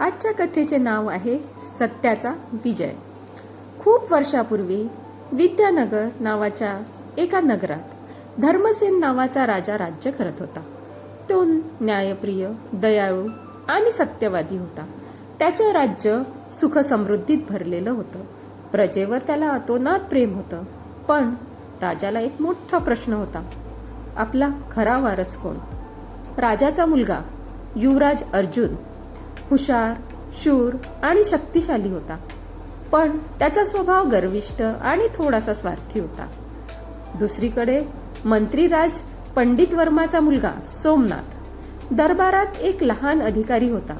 आजच्या कथेचे नाव आहे सत्याचा विजय. खूप वर्षापूर्वी विद्यानगर नावाच्या एका नगरात धर्मसेन नावाचा राजा राज्य करत होता. तो न्यायप्रिय दयाळू आणि सत्यवादी होता. त्याचे राज्य सुखसमृद्धीत भरलेलं होतं. प्रजेवर त्याला अतोनात प्रेम होतं. पण राजाला एक मोठा प्रश्न होता. आपला खरा वारस कोण? राजाचा मुलगा युवराज अर्जुन हुशार शूर आणि शक्तिशाली होता. पण त्याचा स्वभाव गर्विष्ट आणि थोडासा स्वार्थी होता. दुसरीकडे मंत्रीराज पंडित वर्माचा मुलगा सोमनाथ दरबारात एक लहान अधिकारी होता.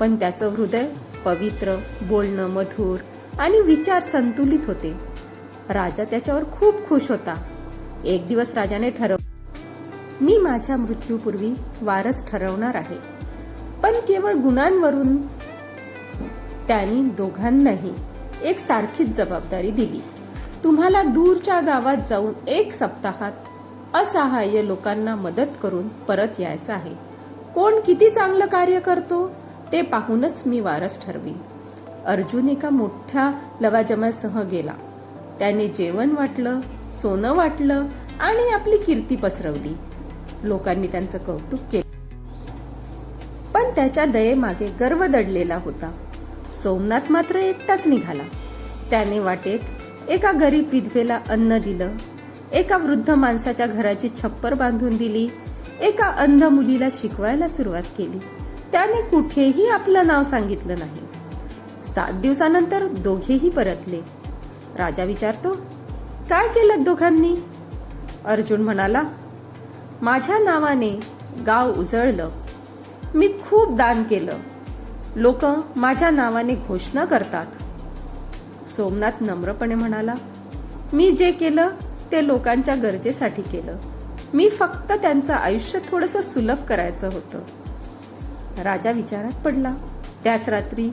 पण त्याचं हृदय पवित्र बोलणं मधुर आणि विचार संतुलित होते. राजा त्याच्यावर खूप खुश होता. एक दिवस राजाने ठरव मी माझ्या मृत्यूपूर्वी वारस ठरवणार आहे. पण केवळ गुणांवरून त्यांनी दोघांनाही एक सारखीच जबाबदारी दिली. तुम्हाला दूरच्या गावात जाऊन एक सप्ताहात असहाय्य लोकांना मदत करून परत यायचं आहे. कोण किती चांगलं कार्य करतो ते पाहूनच मी वारस ठरवीन. अर्जुन एका मोठ्या लवाजमासह गेला. त्याने जेवण वाटलं सोनं वाटलं आणि आपली कीर्ती पसरवली. लोकांनी त्यांचं कौतुक केलं. पण त्याच्या दयेमागे गर्व दडलेला होता. सोमनाथ मात्र एकटाच निघाला. त्याने वाटेत एका गरीब विधवेला अन्न दिलं. एका वृद्ध माणसाच्या घराची छप्पर बांधून दिली. एका अंध मुलीला शिकवायला सुरुवात केली. त्याने कुठेही आपलं नाव सांगितलं नाही. सात दिवसानंतर दोघेही परतले. राजा विचारतो काय केलं दोघांनी? अर्जुन म्हणाला माझ्या नावाने गाव उजळलं. मी खूप दान केलं. लोक माझ्या नावाने घोषणा करतात. सोमनाथ नम्रपणे म्हणाला मी जे केलं ते लोकांच्या गरजेसाठी केलं. मी फक्त त्यांचं आयुष्य थोडंसं सुलभ करायचं होतं. राजा विचारात पडला. त्याच रात्री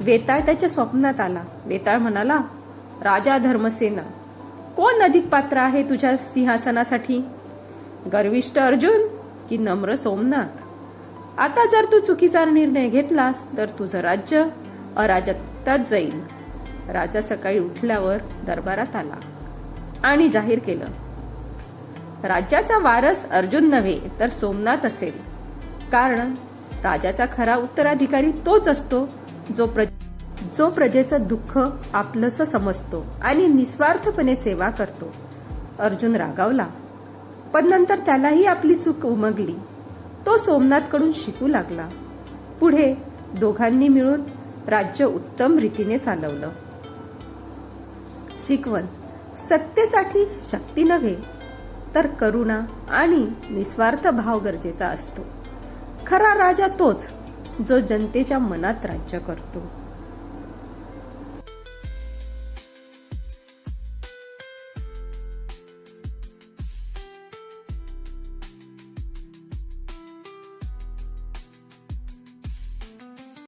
वेताळ त्याच्या स्वप्नात आला. वेताळ म्हणाला राजा धर्मसेना कोण अधिक पात्र आहे तुझ्या सिंहासनासाठी? गर्विष्ठ अर्जुन की नम्र सोमनाथ? आता जर तू चुकीचा निर्णय घेतलास तर तुझं राज्य अराजकतात जाईल. राजा सकाळी उठल्यावर दरबारात आला आणि जाहीर केलं राज्याचा वारस अर्जुन नव्हे तर सोमनाथ असेल. कारण राजाचा खरा उत्तराधिकारी तोच असतो जो प्र जो प्रजेचं दुःख आपलंसं समजतो आणि निस्वार्थपणे सेवा करतो. अर्जुन रागावला पण नंतर त्यालाही आपली चूक उमगली. तो सोमनाथकडून शिकू लागला. पुढे दोघांनी मिळून राज्य उत्तम रीतीने चालवलं. शिकवण सत्तेसाठी शक्ती नव्हे तर करुणा आणि निस्वार्थ भाव गरजेचा असतो. खरा राजा तोच जो जनतेच्या मनात राज्य करतो.